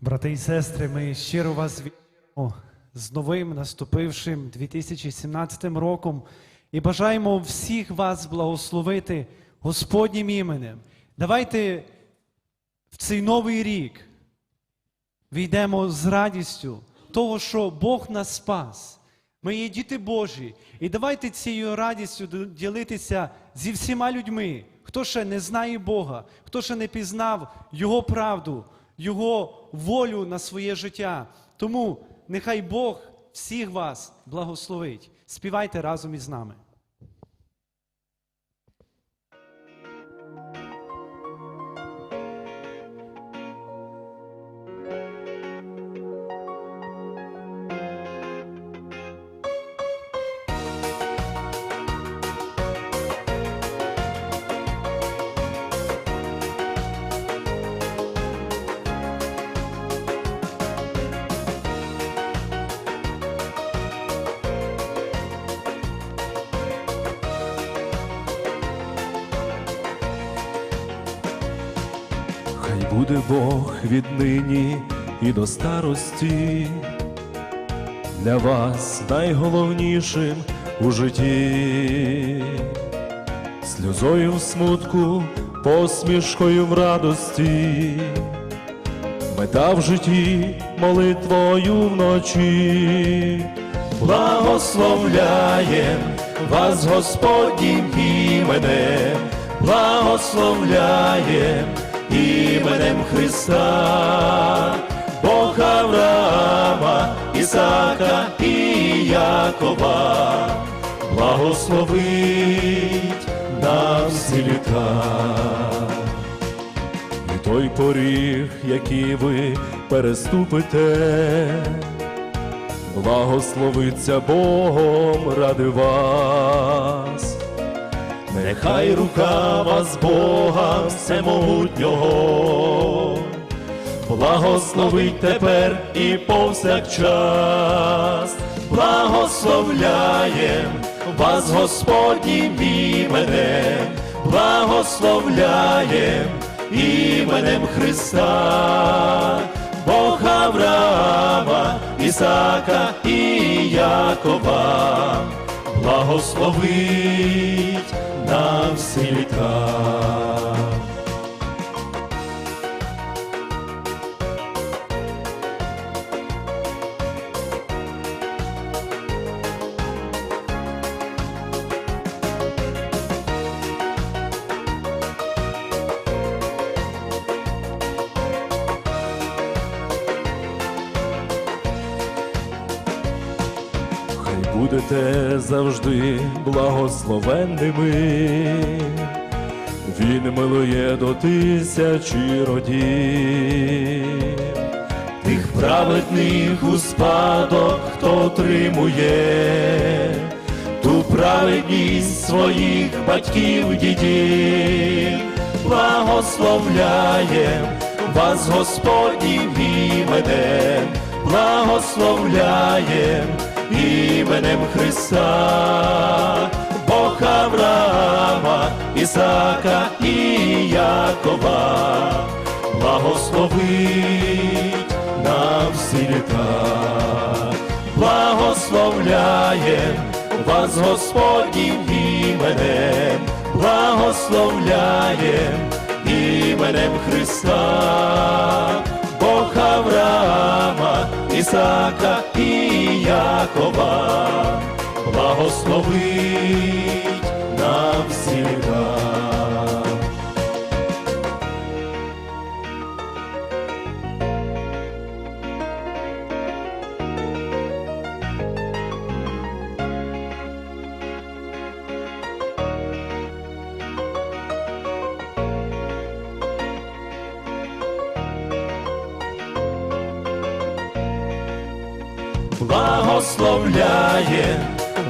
Брати і сестри, ми щиро вас вітаємо з новим наступившим 2017 роком і бажаємо всіх вас благословити Господнім іменем. Давайте в цей новий рік війдемо з радістю того, що Бог нас спас. Ми є діти Божі. І давайте цією радістю ділитися зі всіма людьми, хто ще не знає Бога, хто ще не пізнав Його правду, Його волю на своє життя. Тому нехай Бог всіх вас благословить. Співайте разом із нами. Хай буде Бог віднині і до старості, для вас найголовнішим у житті, сльозою в смутку, посмішкою в радості, мета в житті, молитвою вночі, благословляєм вас Господнім іменем, благословляєм іменем Христа, Бог Авраама, Ісака і Якова, благословить на всі літа. І той поріг, який ви переступите, благословиться Богом ради вас. Нехай рука вас Бога всемогутнього, благословить тепер і повсякчас, благословляєм вас Господнім іменем, благословляєм іменем Христа, Бог Авраама, Ісака і Якова. Благословить на всі літа. Будете завжди благословенними, Він милує до тисячі родів, тих праведних у спадок, хто отримує. Ту праведність своїх батьків дідів, благословляєм вас Господнім іменем, благословляєм іменем Христа, Бог Авраама, Ісака і Якова, благословить на всі літа, благословляєм вас Господнім іменем, благословляєм іменем Христа, Бог Авраама, Ісака і Якова, благословить нам всі благословляє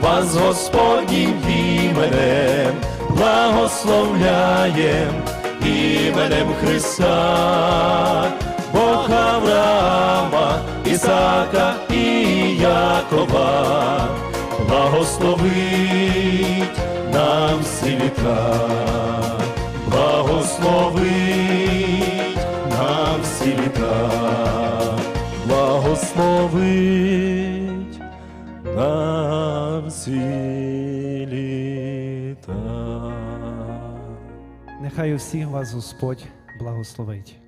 вас Господнім іменем, благословляєм іменем Христа, Бог Авраама, Ісака і Якова, благословить на всі літа, Нехай усіх вас Господь благословить.